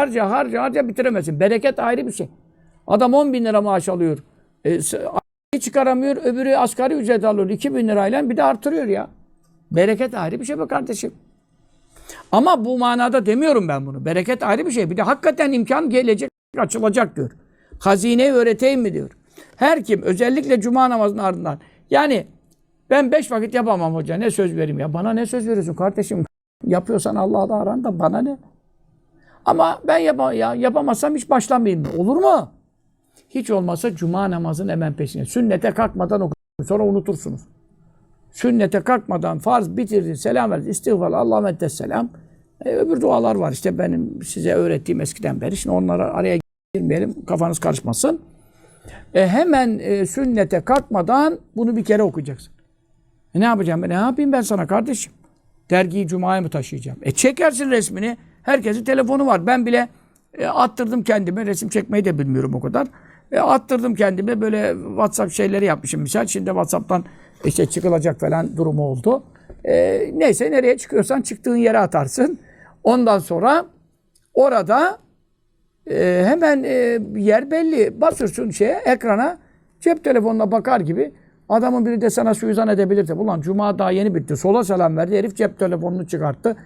harca harca harca bitiremezsin. Bereket ayrı bir şey. Adam 10 bin lira maaş alıyor. E, çıkaramıyor. Öbürü asgari ücret alıyor. 2 bin lirayla bir de artırıyor ya. Bereket ayrı bir şey be kardeşim. Ama bu manada demiyorum ben bunu. Bereket ayrı bir şey. Bir de hakikaten imkan gelecek, açılacak diyor. Hazineyi öğreteyim mi diyor. Her kim özellikle cuma namazının ardından. Yani ben beş vakit yapamam hoca. Ne söz vereyim ya? Bana ne söz veriyorsun kardeşim? Yapıyorsan Allah'la aranda bana ne? Ama ben yapa ya, yapamazsam hiç başlamayayım? Olur mu? Hiç olmazsa cuma namazının hemen peşine. Sünnete kalkmadan okuyun. Sonra unutursunuz. Sünnete kalkmadan farz bitirdin, selam verdin, istiğfar, Allah'a selam. E, öbür dualar var işte benim size öğrettiğim eskiden beri. Şimdi onlara araya girmeyelim, kafanız karışmasın. E, hemen e, sünnete kalkmadan bunu bir kere okuyacaksın. E, ne yapacağım ben? Ne yapayım ben sana kardeşim? Dergiyi Cuma'ya mı taşıyacağım? E çekersin resmini. Herkesin telefonu var. Ben bile e, attırdım kendime. Resim çekmeyi de bilmiyorum o kadar. E, attırdım kendime. Böyle WhatsApp şeyleri yapmışım misal. Şimdi WhatsApp'tan işte çıkılacak falan durumu oldu. E, neyse nereye çıkıyorsan çıktığın yere atarsın. Ondan sonra orada e, hemen e, yer belli. Basıyorsun şeye, ekrana. Cep telefonuna bakar gibi. Adamın biri de sana suizan edebilir de. Ulan cuma daha yeni bitti. Sola selam verdi. Herif cep telefonunu çıkarttı.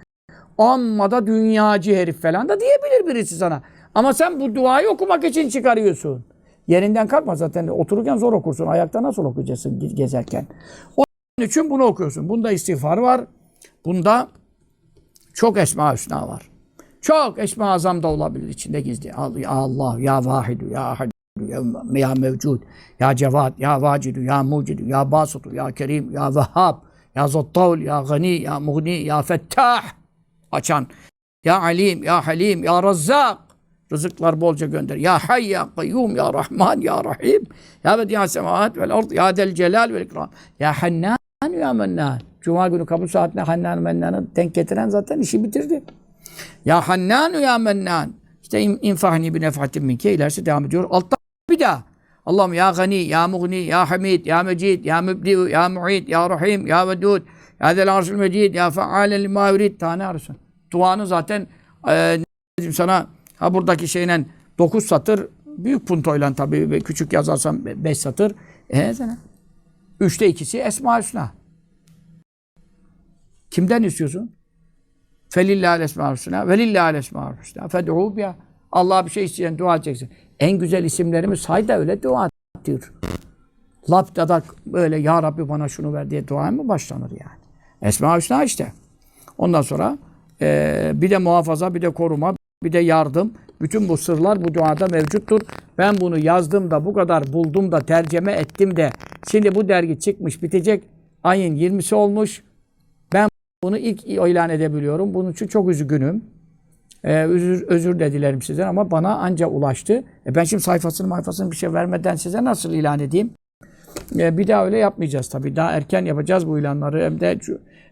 Amma da dünyacı herif falan da diyebilir birisi sana. Ama sen bu duayı okumak için çıkarıyorsun. Yerinden kalkma zaten. Otururken zor okursun. Ayakta nasıl okuyacaksın ge- gezerken? Onun için bunu okuyorsun. Bunda istiğfar var. Bunda çok Esma Hüsna var. Çok Esma Azam da olabilir içinde gizli. Ya Allah, Ya Vahidu, Ya Ahad, ya, ya Mevcud, Ya Cevat, Ya Vacidu, Ya Mucidu, Ya Basutu, Ya Kerim, Ya Vehhab, Ya Zottavl, Ya Gani, Ya Mughni, Ya Fettah. Açan. Ya Alim, Ya Halim, Ya Razzak. Rızıklar bolca gönder. Ya Hay, Ya Kayyum, Ya Rahman, Ya Rahim. Ya Bedi'a Semavat vel Ard, Ya Del Celal vel İkram. Ya Hannan, Ya Mennan. Cuma günü kabul saatine Hannan Mennan'ı denk getiren zaten işi bitirdi. Ya Hannanu ya Mennan. İşte in- infahni bi nefhatin minke ilerisi devam ediyor. Altta bir daha. Allah'ım ya gani, ya mughni, ya hamid, ya mecid, ya mübdi'u, ya mu'id, ya rahim, ya vedud, ya zel arşul mecid, ya fealen lima yurid. Tane arasın. Duanı zaten e, diyeyim sana ha buradaki şeyle 9 satır büyük puntoyla tabii ve küçük yazarsan 5 satır. E sana. Üçte ikisi Esma Hüsna. Kimden istiyorsun? Felillâhel esmâ'ül hüsnâ ve lillâhel esmâ'ül hüsnâ. Fed'û biha. Allah'a bir şey isteyen dua edeceksin. En güzel isimlerimi say da öyle dua ettir. Lapta böyle ya Rabbi bana şunu ver diye dua mı başlanır yani? Esma-ül Hüsna işte. Ondan sonra eee, bir de muhafaza, bir de koruma, bir de yardım. Bütün bu sırlar bu duada mevcuttur. Ben bunu yazdım da bu kadar buldum da tercüme ettim de şimdi bu dergi çıkmış bitecek. Ayın 20'si olmuş. Ben bunu ilk ilan edebiliyorum. Bunun için çok üzgünüm. Ee, özür, özür de dilerim sizden ama bana anca ulaştı. E ben şimdi sayfasını sayfasını bir şey vermeden size nasıl ilan edeyim? E, bir daha öyle yapmayacağız tabii. Daha erken yapacağız bu ilanları. Hem de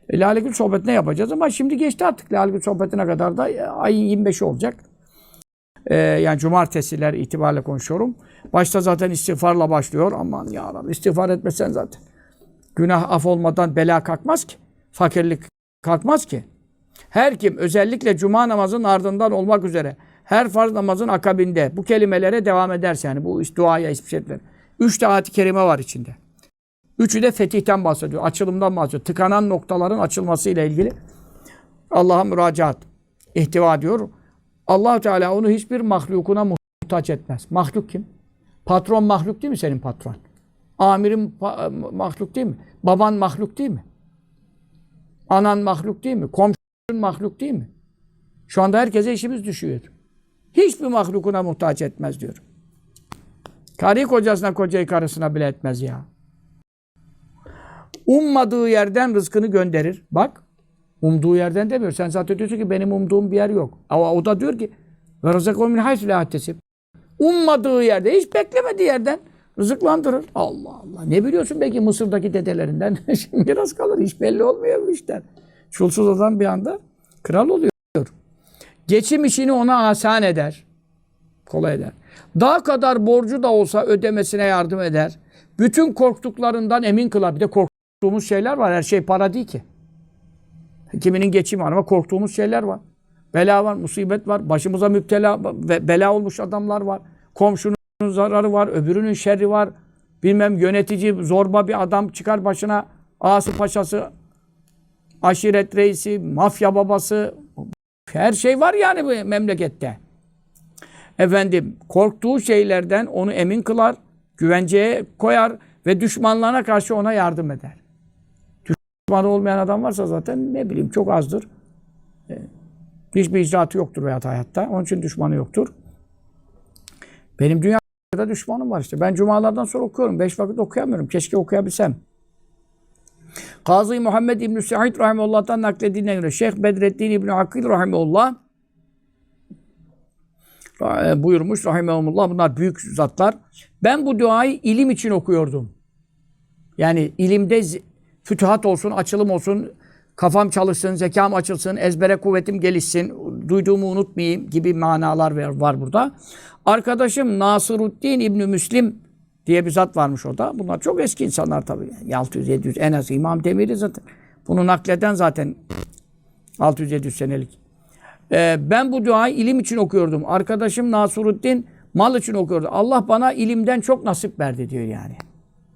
e, Lale Gül sohbetine yapacağız ama şimdi geçti artık. Lale Gül sohbetine kadar da e, ayın 25'i olacak. E, yani cumartesiler itibariyle konuşuyorum. Başta zaten istiğfarla başlıyor. Aman ya Rabbi istiğfar etmesen zaten. Günah af olmadan bela kalkmaz ki. Fakirlik kalkmaz ki. Her kim özellikle cuma namazının ardından olmak üzere her farz namazın akabinde bu kelimelere devam ederse yani bu duaya hiçbir şey etmez. Üç de kerime var içinde. Üçü de fetihten bahsediyor. Açılımdan bahsediyor. Tıkanan noktaların açılması ile ilgili Allah'a müracaat ihtiva diyor. allah Teala onu hiçbir mahlukuna muhtaç etmez. Mahluk kim? Patron mahluk değil mi senin patron? Amirin mahluk değil mi? Baban mahluk değil mi? Anan mahluk değil mi? Komşun mahluk değil mi? Şu anda herkese işimiz düşüyor. Hiçbir mahlukuna muhtaç etmez diyor. Karı kocasına, kocayı karısına bile etmez ya. Ummadığı yerden rızkını gönderir. Bak, umduğu yerden demiyor. Sen zaten diyorsun ki benim umduğum bir yer yok. Ama o da diyor ki ve rızakahu min haysu. Ummadığı yerde, hiç beklemediği yerden rızıklandırır. Allah Allah. Ne biliyorsun belki Mısır'daki dedelerinden? Şimdi biraz kalır. Hiç belli olmuyor bu işler. Çulsuz adam bir anda kral oluyor. Geçim işini ona asan eder. Kolay eder. Daha kadar borcu da olsa ödemesine yardım eder. Bütün korktuklarından emin kılar. Bir de korktuğumuz şeyler var. Her şey para değil ki. Kiminin geçimi var ama korktuğumuz şeyler var. Bela var, musibet var. Başımıza müptela bela olmuş adamlar var. Komşunun zararı var, öbürünün şerri var. Bilmem yönetici zorba bir adam çıkar başına ağası paşası, aşiret reisi, mafya babası. Her şey var yani bu memlekette. Efendim korktuğu şeylerden onu emin kılar, güvenceye koyar ve düşmanlarına karşı ona yardım eder. Düşmanı olmayan adam varsa zaten ne bileyim çok azdır. Ee, Hiçbir icraatı yoktur veyahut hayatta. Onun için düşmanı yoktur. Benim dünyada düşmanım var işte. Ben cumalardan sonra okuyorum. Beş vakit okuyamıyorum. Keşke okuyabilsem. Kazı Muhammed İbn-i Sa'id Rahimullah'tan naklediğine göre Şeyh Bedrettin İbn-i Akil Rahimullah e, buyurmuş Rahimullah. Bunlar büyük zatlar. Ben bu duayı ilim için okuyordum. Yani ilimde fütuhat olsun, açılım olsun, kafam çalışsın, zekam açılsın, ezbere kuvvetim gelişsin, duyduğumu unutmayayım gibi manalar var, burada. Arkadaşım Nasruddin İbni Müslim diye bir zat varmış orada. Bunlar çok eski insanlar tabii. 600-700 en az İmam Demiri zaten. Bunu nakleden zaten 600-700 senelik. Ee, ben bu duayı ilim için okuyordum. Arkadaşım Nasruddin mal için okuyordu. Allah bana ilimden çok nasip verdi diyor yani.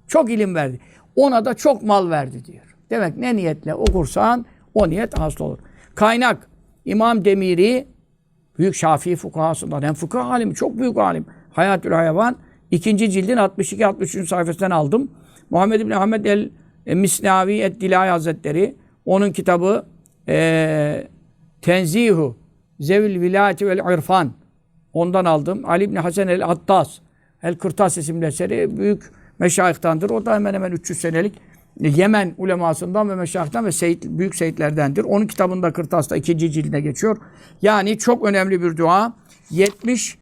Çok ilim verdi. Ona da çok mal verdi diyor. Demek ne niyetle okursan o niyet hasıl olur. Kaynak İmam Demiri büyük Şafii fukahasından hem fıkıh alimi çok büyük alim. Hayatül Hayvan ikinci cildin 62-63. sayfasından aldım. Muhammed bin Ahmed el e, Misnavi et Dilay Hazretleri onun kitabı e, Tenzihu Zevil Vilayeti vel İrfan ondan aldım. Ali İbni Hasan el Attas El Kırtas isimli eseri büyük meşayihtandır. O da hemen hemen 300 senelik Yemen ulemasından ve meşayihtan ve seyit, büyük seyitlerdendir. Onun kitabında Kırtas'ta ikinci cildine geçiyor. Yani çok önemli bir dua. 70